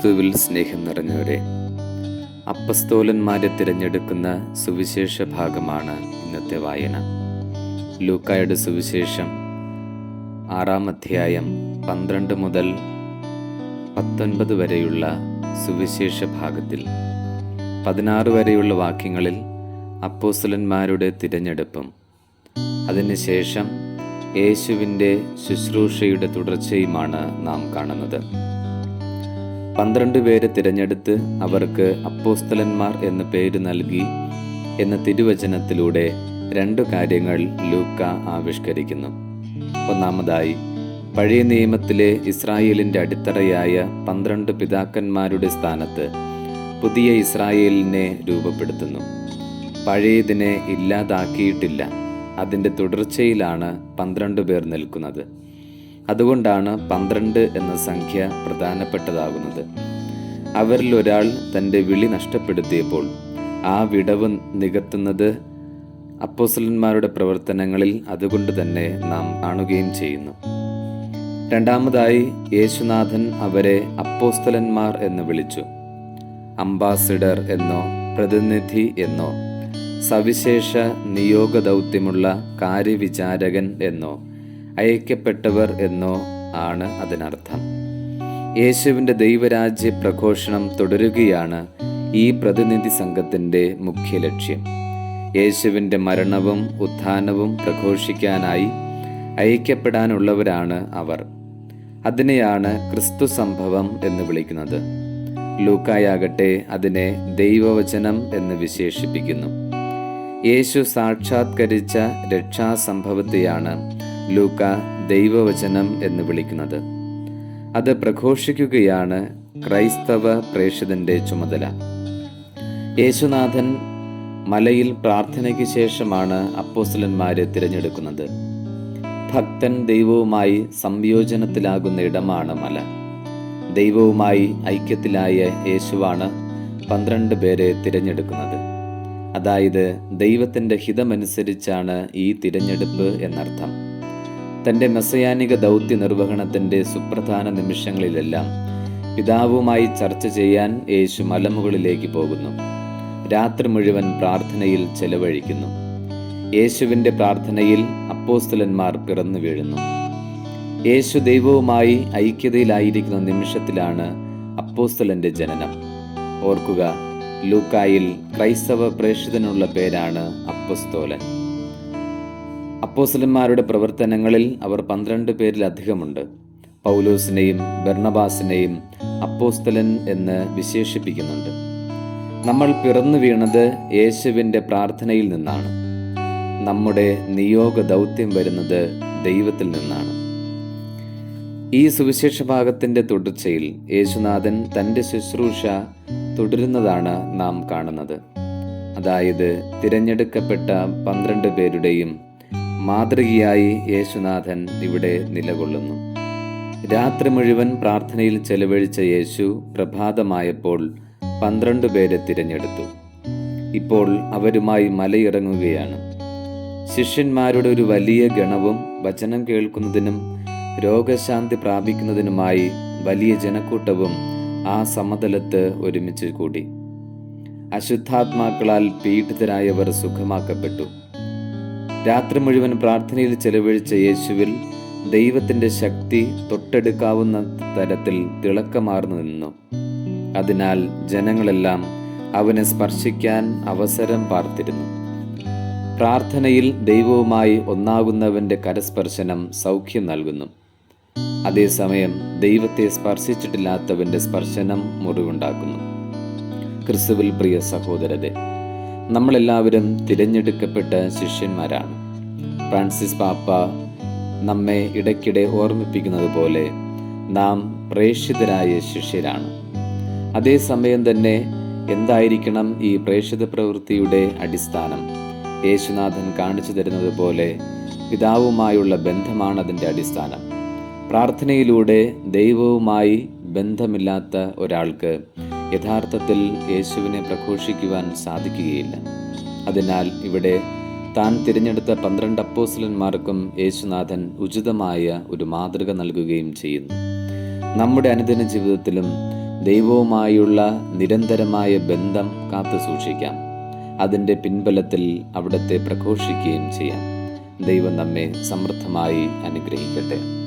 ക്രിസ്തുവിൽ സ്നേഹം നിറഞ്ഞവരെ അപ്പസ്തോലന്മാരെ തിരഞ്ഞെടുക്കുന്ന സുവിശേഷ ഭാഗമാണ് ഇന്നത്തെ വായന. ലൂക്കായുടെ സുവിശേഷം ആറാം അധ്യായം പന്ത്രണ്ട് മുതൽ പത്തൊൻപത് വരെയുള്ള സുവിശേഷ ഭാഗത്തിൽ പതിനാറ് വരെയുള്ള വാക്യങ്ങളിൽ അപ്പോസ്തലന്മാരുടെ തിരഞ്ഞെടുപ്പും അതിനുശേഷം യേശുവിന്റെ ശുശ്രൂഷയുടെ തുടർച്ചയുമാണ് നാം കാണുന്നത്. പന്ത്രണ്ട് പേരെ തിരഞ്ഞെടുത്ത് അവർക്ക് അപ്പോസ്തലന്മാർ എന്ന പേര് നൽകി എന്ന തിരുവചനത്തിലൂടെ രണ്ടു കാര്യങ്ങൾ ലൂക്ക ആവിഷ്കരിക്കുന്നു. ഒന്നാമതായി പഴയ നിയമത്തിലെ ഇസ്രായേലിന്റെ അടിത്തറയായ പന്ത്രണ്ട് പിതാക്കന്മാരുടെ സ്ഥാനത്ത് പുതിയ ഇസ്രായേലിനെ രൂപപ്പെടുത്തുന്നു. പഴയതിനെ ഇല്ലാതാക്കിയിട്ടില്ല. അതിന്റെ തുടർച്ചയിലാണ് പന്ത്രണ്ട് പേർ നിൽക്കുന്നത്. അതുകൊണ്ടാണ് പന്ത്രണ്ട് എന്ന സംഖ്യ പ്രധാനപ്പെട്ടതാകുന്നത്. അവരിൽ ഒരാൾ തന്റെ വിളി നഷ്ടപ്പെടുത്തിയപ്പോൾ ആ വിടവ് നികത്തുന്നത് അപ്പോസലന്മാരുടെ പ്രവർത്തനങ്ങളിൽ അതുകൊണ്ട് തന്നെ നാം കാണുകയും ചെയ്യുന്നു. രണ്ടാമതായി യേശുനാഥൻ അവരെ അപ്പോസ്തലന്മാർ എന്ന് വിളിച്ചു. അംബാസിഡർ എന്നോ പ്രതിനിധി എന്നോ സവിശേഷ നിയോഗ ദൗത്യമുള്ള കാര്യവിചാരകൻ എന്നോ അയക്കപ്പെട്ടവർ എന്നോ ആണ് അതിനർത്ഥം. യേശുവിന്റെ ദൈവരാജ്യ പ്രഘോഷണം തുടരുകയാണ് ഈ പ്രതിനിധി സംഘത്തിന്റെ മുഖ്യ ലക്ഷ്യം. യേശുവിന്റെ മരണവും ഉത്ഥാനവും പ്രഘോഷിക്കാനായി അയക്കപ്പെടാനുള്ളവരാണ് അവർ. അതിനെയാണ് ക്രിസ്തു സംഭവം എന്ന് വിളിക്കുന്നത്. ലൂക്കായാകട്ടെ അതിനെ ദൈവവചനം എന്ന് വിശേഷിപ്പിക്കുന്നു. യേശു സാക്ഷാത്കരിച്ച രക്ഷാസംഭവത്തെയാണ് ലൂക്ക ദൈവവചനം എന്ന് വിളിക്കുന്നത്. അത് പ്രഘോഷിക്കുകയാണ് ക്രൈസ്തവ പ്രേക്ഷിതന്റെ ചുമതല. യേശുനാഥൻ മലയിൽ പ്രാർത്ഥനയ്ക്ക് ശേഷമാണ് അപ്പോസ്തലന്മാരെ തിരഞ്ഞെടുക്കുന്നത്. ഭക്തൻ ദൈവവുമായി സംയോജനത്തിലാകുന്ന ഇടമാണ് മല. ദൈവവുമായി ഐക്യത്തിലായ യേശുവാണ് പന്ത്രണ്ട് പേരെ തിരഞ്ഞെടുക്കുന്നത്. അതായത് ദൈവത്തിന്റെ ഹിതമനുസരിച്ചാണ് ഈ തിരഞ്ഞെടുപ്പ് എന്നർത്ഥം. തന്റെ മെസ്സയാനിക ദൗത്യ നിർവഹണത്തിന്റെ സുപ്രധാന നിമിഷങ്ങളിലെല്ലാം പിതാവുമായി ചർച്ച ചെയ്യാൻ യേശു മലമുകളിലേക്ക് പോകുന്നു. രാത്രി മുഴുവൻ പ്രാർത്ഥനയിൽ ചെലവഴിക്കുന്നു. യേശുവിന്റെ പ്രാർത്ഥനയിൽ അപ്പോസ്തലന്മാർ പിറന്നു വീഴുന്നു. യേശു ദൈവവുമായി ഐക്യതയിലായിരിക്കുന്ന നിമിഷത്തിലാണ് അപ്പോസ്തലന്റെ ജനനം. ഓർക്കുക ലൂക്കായിൽ ക്രൈസ്തവ പ്രേക്ഷിതനുള്ള പേരാണ് അപ്പസ്തോലൻ. അപ്പോസലന്മാരുടെ പ്രവർത്തനങ്ങളിൽ അവർ പന്ത്രണ്ട് പേരിലധികമുണ്ട് പൗലോസിനെയും ബെർണബാസിനെയും അപ്പോസ്തലൻ എന്ന് വിശേഷിപ്പിക്കുന്നുണ്ട്. നമ്മൾ പിറന്നു വീണത് യേശുവിന്റെ പ്രാർത്ഥനയിൽ നിന്നാണ്. നമ്മുടെ നിയോഗ ദൗത്യം വരുന്നത് ദൈവത്തിൽ നിന്നാണ്. ഈ സുവിശേഷ ഭാഗത്തിന്റെ തുടർച്ചയിൽ യേശുനാഥൻ തന്റെ ശുശ്രൂഷ തുടരുന്നതാണ് നാം കാണുന്നത്. അതായത് തിരഞ്ഞെടുക്കപ്പെട്ട പന്ത്രണ്ട് പേരുടെയും മാതൃകയായി യേശുനാഥൻ ഇവിടെ നിലകൊള്ളുന്നു. രാത്രി മുഴുവൻ പ്രാർത്ഥനയിൽ ചെലവഴിച്ച യേശു പ്രഭാതമായപ്പോൾ പന്ത്രണ്ട് പേരെ തിരഞ്ഞെടുത്തു. ഇപ്പോൾ അവരുമായി മലയിറങ്ങുകയാണ്. ശിഷ്യന്മാരുടെ ഒരു വലിയ ഗണവും വചനം കേൾക്കുന്നതിനും രോഗശാന്തി പ്രാപിക്കുന്നതിനുമായി വലിയ ജനക്കൂട്ടവും ആ സമതലത്ത് ഒരുമിച്ച് കൂടി. അശുദ്ധാത്മാക്കളാൽ പീഡിതരായവർ സുഖമാക്കപ്പെട്ടു. രാത്രി മുഴുവൻ പ്രാർത്ഥനയിൽ ചെലവഴിച്ച യേശുവിൽ ദൈവത്തിന്റെ ശക്തി തൊട്ടെടുക്കാവുന്ന തരത്തിൽ തിളക്കമാർന്നു നിന്നു. അതിനാൽ ജനങ്ങളെല്ലാം അവനെ സ്പർശിക്കാൻ അവസരം പാർത്തിരുന്നു. പ്രാർത്ഥനയിൽ ദൈവവുമായി ഒന്നാകുന്നവന്റെ കരസ്പർശനം സൗഖ്യം നൽകുന്നു. അതേസമയം ദൈവത്തെ സ്പർശിച്ചിട്ടില്ലാത്തവന്റെ സ്പർശനം മുറിവുണ്ടാക്കുന്നു. ക്രിസ്തുവിൽ പ്രിയ സഹോദരരെ നമ്മളെല്ലാവരും തിരഞ്ഞെടുക്കപ്പെട്ട ശിഷ്യന്മാരാണ്. ഫ്രാൻസിസ് പാപ്പ നമ്മെ ഇടയ്ക്കിടെ ഓർമ്മിപ്പിക്കുന്നത് പോലെ നാം പ്രേക്ഷിതരായ ശിഷ്യരാണ്. അതേസമയം തന്നെ എന്തായിരിക്കണം ഈ പ്രേക്ഷിത പ്രവൃത്തിയുടെ അടിസ്ഥാനം? യേശുനാഥൻ കാണിച്ചു തരുന്നത് പോലെ പിതാവുമായുള്ള ബന്ധമാണ് അതിന്റെ അടിസ്ഥാനം. പ്രാർത്ഥനയിലൂടെ ദൈവവുമായി ബന്ധമില്ലാത്ത ഒരാൾക്ക് യഥാർത്ഥത്തിൽ യേശുവിനെ പ്രഘോഷിക്കുവാൻ സാധിക്കുകയില്ല. അതിനാൽ ഇവിടെ താൻ തിരഞ്ഞെടുത്ത പന്ത്രണ്ട് അപ്പോസ്ലന്മാർക്കും യേശുനാഥൻ ഉചിതമായ ഒരു മാതൃക നൽകുകയും ചെയ്യുന്നു. നമ്മുടെ അനുദിന ജീവിതത്തിലും ദൈവവുമായുള്ള നിരന്തരമായ ബന്ധം കാത്തു സൂക്ഷിക്കാം. അതിന്റെ പിൻബലത്തിൽ അവിടത്തെ പ്രഘോഷിക്കുകയും ചെയ്യാം. ദൈവം നമ്മെ സമൃദ്ധമായി അനുഗ്രഹിക്കട്ടെ.